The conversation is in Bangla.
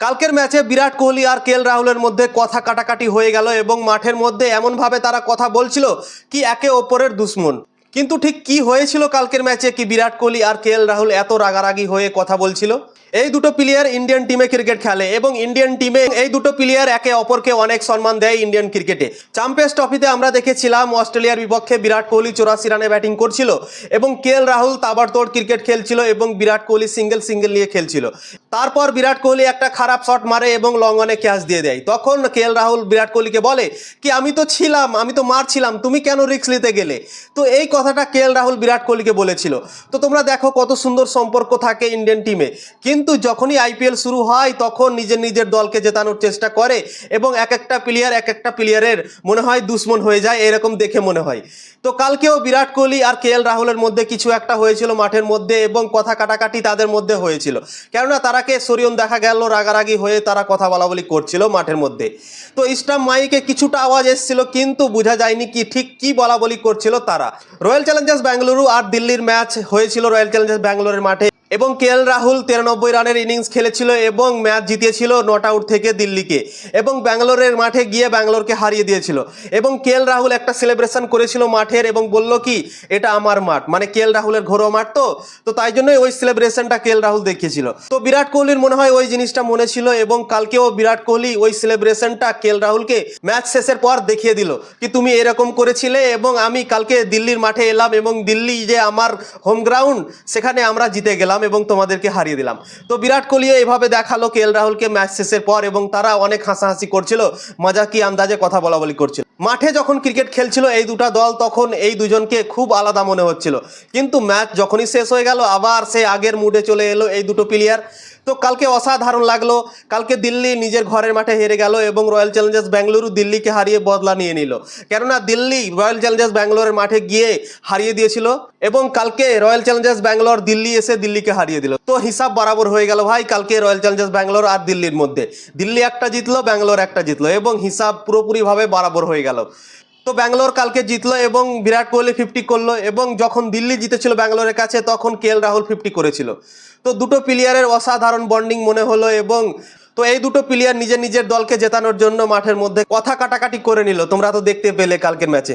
কালকের ম্যাচে বিরাট কোহলি আর কে রাহুলের মধ্যে কথা কাটাকাটি হয়ে গেল এবং মাঠের মধ্যে এমনভাবে তারা কথা বলছিল কি একে ওপরের দুশ্মন। কিন্তু ঠিক কি হয়েছিল কালকের ম্যাচে কি বিরাট কোহলি আর কেএল রাহুল এত রাগারাগি হয়ে কথা বলছিল? এই দুটো প্লেয়ার ইন্ডিয়ান টিমে ক্রিকেট খেলে এবং ইন্ডিয়ান টিমে এই দুটো প্লেয়ার একে অপরকে অনেক সম্মান দেয় ইন্ডিয়ান ক্রিকেটে চ্যাম্পিয়ন্স ট্রফিতে আমরা দেখেছিলাম, অস্ট্রেলিয়ার বিপক্ষে বিরাট কোহলি চৌরাশি রানে ব্যাটিং করছিল এবং কে এল রাহুল তাবাড়তোড় ক্রিকেট খেলছিল এবং বিরাট কোহলি সিঙ্গেল সিঙ্গেল নিয়ে খেলছিল। তারপর বিরাট কোহলি একটা খারাপ শট মারে এবং লং অনে ক্যাচ দিয়ে দেয়। তখন কে এল রাহুল বিরাট কোহলিকে বলে, কি আমি তো ছিলাম, আমি তো মারছিলাম, তুমি কেন রিক্স নিতে গেলে? তো এই কথাটা কে রাহুল বিরাট কোহলিকে বলেছিল। তো তোমরা দেখো কত সুন্দর সম্পর্ক থাকে ইন্ডিয়ান টিমে কিন্তু যখনই আইপিএল শুরু হয়, তখন নিজের নিজের দলকে জেতানোর চেষ্টা করে এবং এক একটা প্লেয়ার এক একটা প্লেয়ারের মনে হয় দুশ্মন হয়ে যায়, এরকম দেখে মনে হয়। তো কালকেও বিরাট কোহলি আর কে এল রাহুলের মধ্যে কিছু একটা হয়েছিল মাঠের মধ্যে এবং কথা কাটাকাটি তাদের মধ্যে হয়েছিল। কেননা তারাকে সরিয়ন দেখা গেল, রাগারাগি হয়ে তারা কথা বলাবলি করছিল মাঠের মধ্যে। তো স্টাম্প মাইকে কিছুটা আওয়াজ এসেছিল, কিন্তু বোঝা যায়নি কি, ঠিক কি বলা বলি করছিল তারা। রয়্যাল চ্যালেঞ্জার্স ব্যাঙ্গালুরু আর দিল্লির ম্যাচ হয়েছিল রয়্যাল চ্যালেঞ্জার্স ব্যাঙ্গালোরের মাঠে। এবং কে রাহুল তিরানব্বই রানের ইনিংস খেলেছিল এবং ম্যাচ জিতিয়েছিল নট আউট থেকে দিল্লিকে এবং ব্যাঙ্গালোরের মাঠে গিয়ে ব্যাঙ্গালোরকে হারিয়ে দিয়েছিল। এবং কে রাহুল একটা সেলিব্রেশন করেছিল মাঠের এবং বলল কি, এটা আমার মাঠ। মানে কে রাহুলের ঘরোয়া মাঠ তো তো তাই জন্যই ওই সেলিব্রেশনটা কে রাহুল দেখিয়েছিল। তো বিরাট কোহলির মনে হয় ওই জিনিসটা মনে ছিল এবং কালকেও বিরাট কোহলি ওই সেলিব্রেশনটা কে রাহুলকে ম্যাচ শেষের পর দেখিয়ে দিল কি, তুমি এরকম করেছিলে এবং আমি কালকে দিল্লির মাঠে এলাম এবং দিল্লি যে আমার হোম গ্রাউন্ড সেখানে আমরা জিতে গেলাম। এবং তোমাদেরকে হারিয়ে দিলাম। তো বিরাট কোহলিও এভাবে দেখাল কে এল রাহুলকে ম্যাচ শেষের পর এবং তারা অনেক হাসাহাসি করছিল মজা কি আন্দাজে কথা বলা বলি করছিল। মাঠে যখন ক্রিকেট খেলছিল এই দুটা দল, তখন এই দুজনকে খুব আলাদা মনে হচ্ছিল। কিন্তু ম্যাচ যখনই শেষ হয়ে গেল, আবার সে আগের মুডে চলে এলো এই দুটো প্লেয়ার তো কালকে অসাধারণ লাগল। কালকে দিল্লি নিজের ঘরের মাঠে হেরে গেল এবং রয়্যাল চ্যালেঞ্জার্স ব্যাঙ্গালুরু দিল্লিকে হারিয়ে বদলা নিয়ে নিল। কেননা দিল্লি রয়্যাল চ্যালেঞ্জার্স ব্যাঙ্গালোরের মাঠে গিয়ে হারিয়ে দিয়েছিল এবং কালকে রয়্যাল চ্যালেঞ্জার্স ব্যাঙ্গালোর দিল্লি এসে দিল্লিকে হারিয়ে দিল। তো হিসাব বরাবর হয়ে গেল ভাই, কালকে রয়্যাল চ্যালেঞ্জার্স ব্যাঙ্গালোর আর দিল্লির মধ্যে। দিল্লি একটা জিতলো ব্যাঙ্গালোর একটা জিতলো এবং হিসাব পুরোপুরিভাবে বরাবর হয়ে গেল। তো ব্যাঙ্গালোর কালকে জিতলো এবং বিরাট কোহলি ফিফটি করল এবং যখন দিল্লি জিতেছিল ব্যাঙ্গালোরের কাছে, তখন কে রাহুল ফিফটি করেছিল। তো দুটো প্লেয়ারের অসাধারণ বন্ডিং মনে হলো এবং তো এই দুটো প্লেয়ার নিজের নিজের দলকে জেতানোর জন্য মাঠের মধ্যে কথা কাটাকাটি করে নিল। তোমরা তো দেখতে পেলে কালকের ম্যাচে